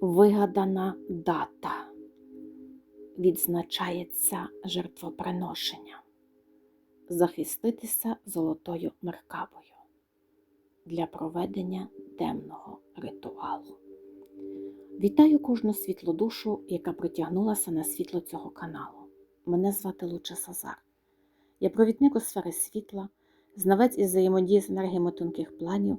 Вигадана дата відзначається жертвоприношенням, захиститися золотою меркабою для проведення темного ритуалу. Вітаю кожну світлу душу, яка притягнулася на світло цього каналу. Мене звати Луча Сазар. Я провідник у сфери світла, знавець із взаємодії з енергіями тонких планів,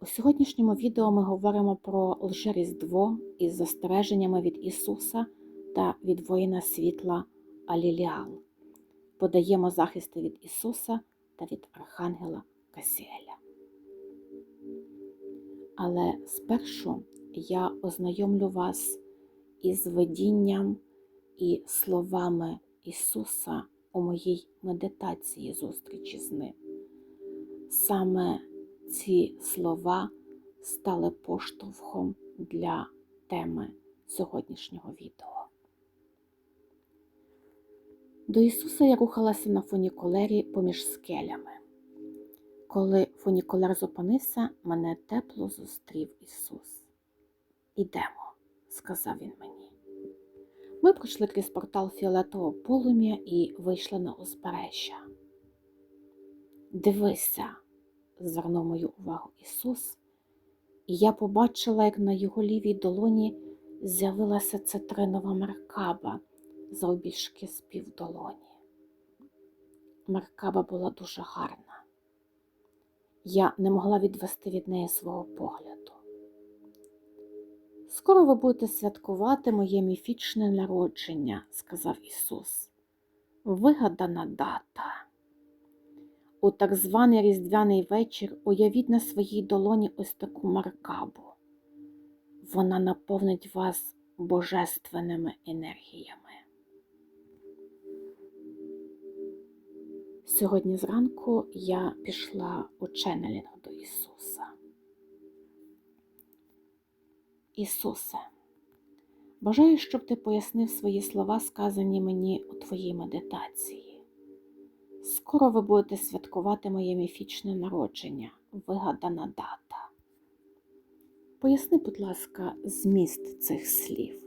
У сьогоднішньому відео ми говоримо про лжеріздво із застереженнями від Ісуса та від воїна світла Аліліал. Подаємо захисти від Ісуса та від Архангела Касіеля. Але спершу я ознайомлю вас із видінням і словами Ісуса у моїй медитації зустрічі з ним. Саме ці слова стали поштовхом для теми сьогоднішнього відео. До Ісуса я рухалася на фунікулері поміж скелями. Коли фунікулер зупинився, мене тепло зустрів Ісус. Ідемо, сказав він мені. Ми пройшли крізь портал фіолетового полум'я і вийшли на узбережжя. Дивися, звернув мою увагу Ісус, і я побачила, як на його лівій долоні з'явилася цитринова меркаба завбільшки з півдолоні. Меркаба була дуже гарна. Я не могла відвести від неї свого погляду. Скоро ви будете святкувати моє міфічне народження, сказав Ісус. Вигадана дата. У так званий різдвяний вечір уявіть на своїй долоні ось таку маркабу. Вона наповнить вас божественними енергіями. Сьогодні зранку я пішла у ченнелінг до Ісуса. Ісусе, бажаю, щоб ти пояснив свої слова, сказані мені у твоїй медитації. Скоро ви будете святкувати моє міфічне народження, вигадана дата. Поясни, будь ласка, зміст цих слів.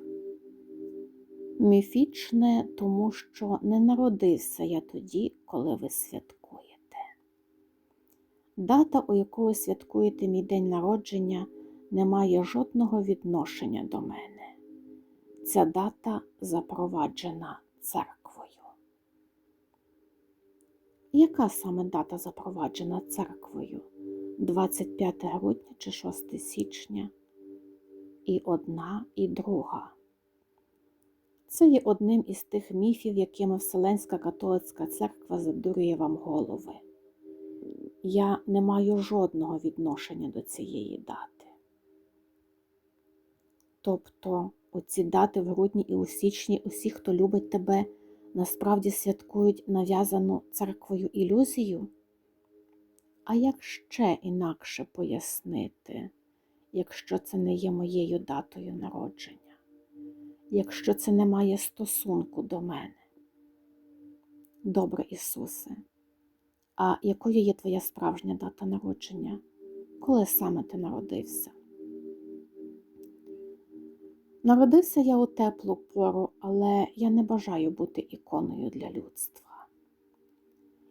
Міфічне, тому що не народився я тоді, коли ви святкуєте. Дата, у яку ви святкуєте мій день народження, не має жодного відношення до мене. Ця дата запроваджена церквою. Яка саме дата запроваджена церквою? 25 грудня чи 6 січня? І одна, і друга. Це є одним із тих міфів, якими Вселенська католицька церква задурює вам голови. Я не маю жодного відношення до цієї дати. Тобто, оці дати в грудні і у січні усі, хто любить тебе, насправді святкують нав'язану церквою ілюзію? А як ще інакше пояснити, якщо це не є моєю датою народження? якщо це не має стосунку до мене. Добре, Ісусе, а якою є твоя справжня дата народження? Коли саме ти народився? Народився я у теплу пору, але я не бажаю бути іконою для людства.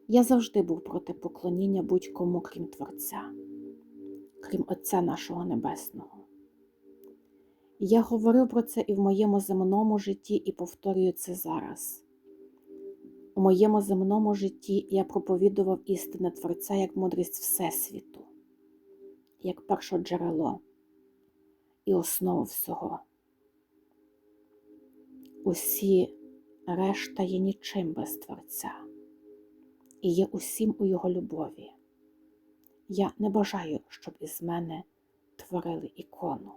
Я завжди був проти поклоніння будь-кому, крім Творця, крім Отця нашого Небесного. Я говорив про це і в моєму земному житті, і повторюю це зараз. У моєму земному житті я проповідував істини Творця як мудрість Всесвіту, як перше джерело і основу всього. Усі решта є нічим без Творця і є усім у Його любові. Я не бажаю, щоб із мене творили ікону.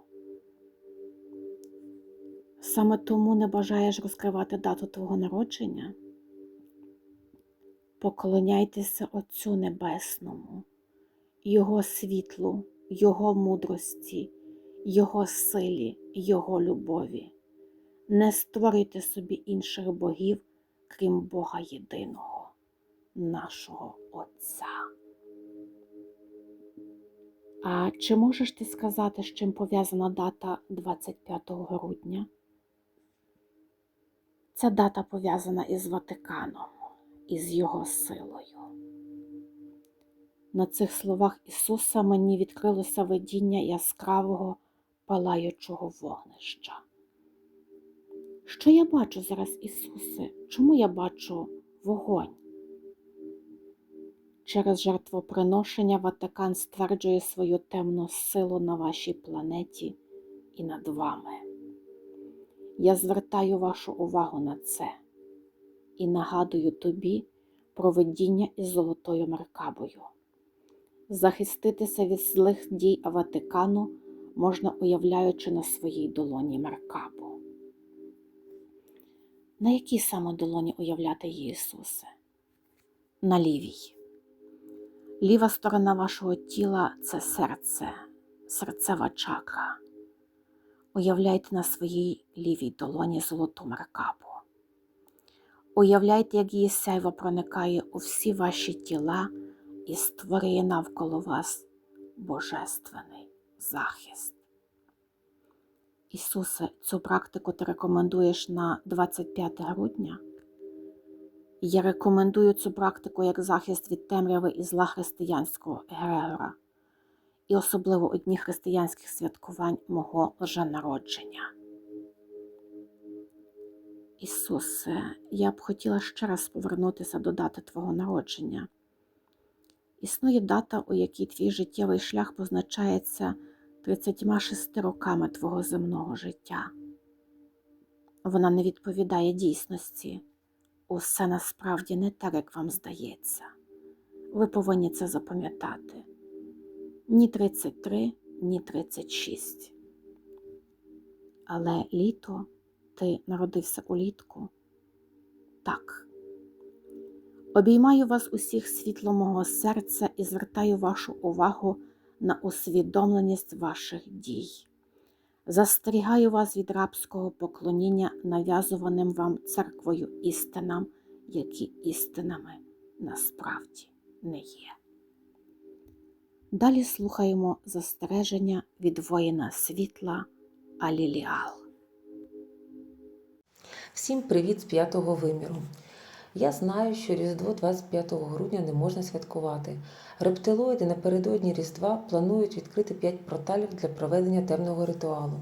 Саме тому не бажаєш розкривати дату твого народження? Поклоняйтеся Отцю Небесному, Його світлу, Його мудрості, Його силі, Його любові. Не створюйте собі інших богів, крім Бога єдиного, нашого Отця. А чи можеш ти сказати, з чим пов'язана дата 25 грудня? Ця дата пов'язана із Ватиканом, із його силою. На цих словах Ісуса мені відкрилося видіння яскравого палаючого вогнища. Що я бачу зараз, Ісусе? Чому я бачу вогонь? Через жертвоприношення Ватикан стверджує свою темну силу на вашій планеті і над вами. Я звертаю вашу увагу на це і нагадую тобі про видіння із золотою меркабою. Захиститися від злих дій Ватикану можна уявляючи на своїй долоні меркабу. На якій саме долоні уявляти її Ісусе? На лівій. Ліва сторона вашого тіла це серце, серцева чакра. Уявляйте на своїй лівій долоні золоту меркабу. Уявляйте, як її сяйво проникає у всі ваші тіла і створює навколо вас божественний захист. Ісусе, цю практику ти рекомендуєш на 25 грудня? Я рекомендую цю практику як захист від темряви і зла християнського Егрегора, і особливо у дні християнських святкувань мого лженародження. Ісусе, я б хотіла ще раз повернутися до дати Твого народження. Існує дата, у якій твій життєвий шлях позначається 36 роками твого земного життя. Вона не відповідає дійсності. Усе насправді не так, як вам здається. Ви повинні це запам'ятати. Ні 33, ні 36. Але літо ти народився улітку? Так. Обіймаю вас усіх світло мого серця і звертаю вашу увагу на усвідомленість ваших дій. Застерігаю вас від рабського поклоніння нав'язуваним вам церквою істинам, які істинами насправді не є. Далі слухаємо застереження від воїна світла Аліліал. Всім привіт з п'ятого виміру. Я знаю, що Різдво 25 грудня не можна святкувати. Рептилоїди напередодні Різдва планують відкрити 5 порталів для проведення темного ритуалу.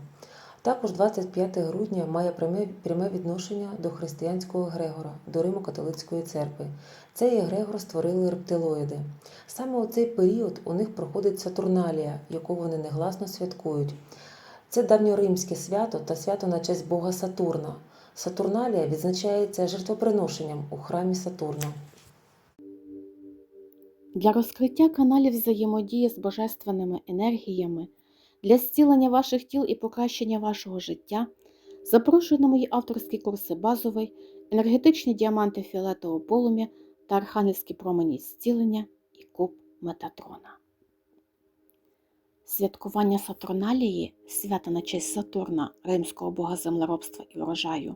Також 25 грудня має пряме, пряме відношення до християнського Грегора, до Римо-католицької церкви. Цей Егрегор створили рептилоїди. Саме у цей період у них проходить Сатурналія, яку вони негласно святкують. Це давньоримське свято та свято на честь Бога Сатурна. Сатурналія відзначається жертвоприношенням у храмі Сатурна. Для розкриття каналів взаємодії з божественними енергіями, для зцілення ваших тіл і покращення вашого життя запрошую на мої авторські курси базовий, енергетичні діаманти фіолетового полум'я та архангельські промені зцілення і куб Метатрона. Святкування Сатурналії, свята на честь Сатурна, римського бога землеробства і врожаю,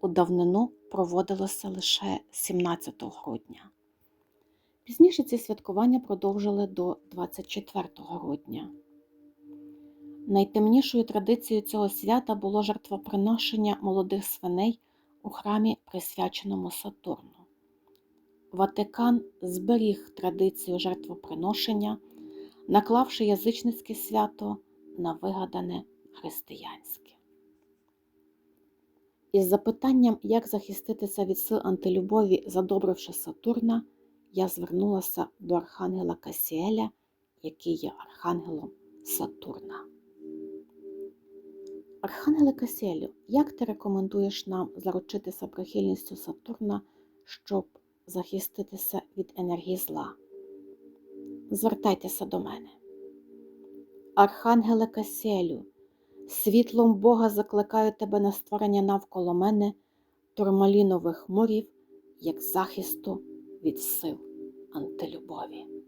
у давнину проводилося лише 17 грудня. Пізніше ці святкування продовжили до 24 грудня. Найтемнішою традицією цього свята було жертвоприношення молодих свиней у храмі, присвяченому Сатурну. Ватикан зберіг традицію жертвоприношення, наклавши язичницьке свято на вигадане християнське. Із запитанням, як захиститися від сил антилюбові, задобривши Сатурна, я звернулася до Архангела Касіеля, який є архангелом Сатурна. Архангеле Касіелю, як ти рекомендуєш нам заручитися прихильністю Сатурна, щоб захиститися від енергії зла? Звертайтеся до мене. Архангеле Касіелю, Світлом Бога закликаю тебе на створення навколо мене турмалінових мурів, як захисту від сил антилюбові.